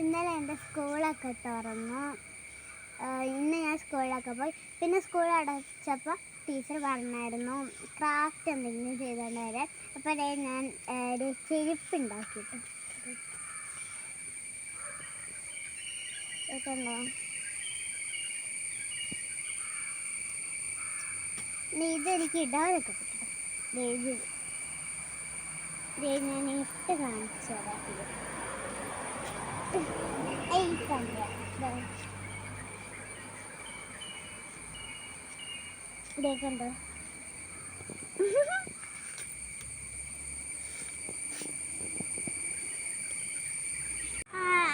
ഇന്നലെ എന്റെ സ്കൂളൊക്കെ തുറന്നു. ഇന്ന് ഞാൻ സ്കൂളിലൊക്കെ പോയി. പിന്നെ സ്കൂൾ അടച്ചപ്പോൾ ടീച്ചർ പറഞ്ഞായിരുന്നു ക്രാഫ്റ്റ് എന്തെങ്കിലും ചെയ്തുകൊണ്ട് അപ്പോൾ ദേ ഞാൻ ഒരു ചെരുപ്പ് ഉണ്ടാക്കിയിട്ട് ഇനി ഇതെനിക്ക് ഇടാനൊക്കെ പറ്റും. ഞാൻ ഇട്ട് കാണിച്ചു തരാം.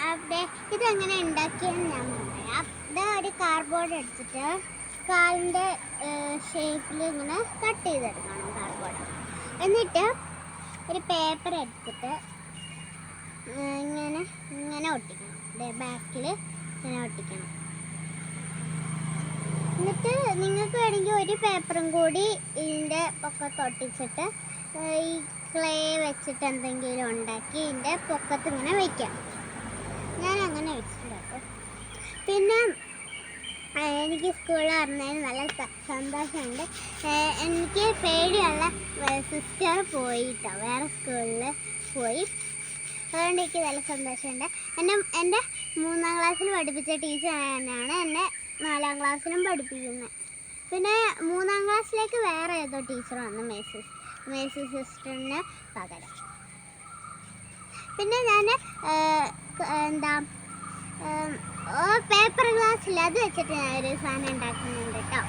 അവിടെ ഇതെങ്ങനെ ഉണ്ടാക്കിയെന്ന് ഞാൻ പറയാം ഇതാ ഒരു കാർഡ്ബോർഡ് എടുത്തിട്ട് കാലിന്റെ ഷേപ്പിൽ ഇങ്ങനെ കട്ട് ചെയ്തെടുക്കണം കാർഡ്ബോർഡ് എന്നിട്ട് ഒരു പേപ്പർ എടുത്തിട്ട് ഇങ്ങനെ ഒട്ടിക്കണം ബാക്കിൽ ഇങ്ങനെ ഒട്ടിക്കണം എന്നിട്ട് നിങ്ങൾക്ക് വേണമെങ്കിൽ ഒരു പേപ്പറും കൂടി ഇതിന്റെ പൊക്കത്ത് ഒട്ടിച്ചിട്ട് ഈ ക്ലേ വെച്ചിട്ട് എന്തെങ്കിലും ഉണ്ടാക്കി ഇതിന്റെ പൊക്കത്ത് ഇങ്ങനെ വയ്ക്കാം ഞാൻ അങ്ങനെ വെച്ചിട്ടുണ്ട് പിന്നെ എനിക്ക് സ്കൂളിൽ പറഞ്ഞതിന് നല്ല സന്തോഷമുണ്ട്. എനിക്ക് പേടിയുള്ള സിസ്റ്റർ പോയിട്ടോ. വേറെ സ്കൂളിൽ പോയി. അതുകൊണ്ട് എനിക്ക് നല്ല സന്തോഷമുണ്ട്. എന്നെ എന്റെ മൂന്നാം ക്ലാസ്സിൽ പഠിപ്പിച്ച ടീച്ചർ തന്നെയാണ് എന്നെ നാലാം ക്ലാസ്സിലും പഠിപ്പിക്കുന്നത്. പിന്നെ മൂന്നാം ക്ലാസ്സിലേക്ക് വേറെ ഏതോ ടീച്ചർ വന്നു മേസി മേസി സിസ്റ്ററിന് പകരം. പിന്നെ ഞാൻ എന്താ പേപ്പർ ഗ്ലാസ്സിൽ അത് വെച്ചിട്ട് ഞാനൊരു സാധനം ഉണ്ടാക്കുന്നുണ്ട് കേട്ടോ.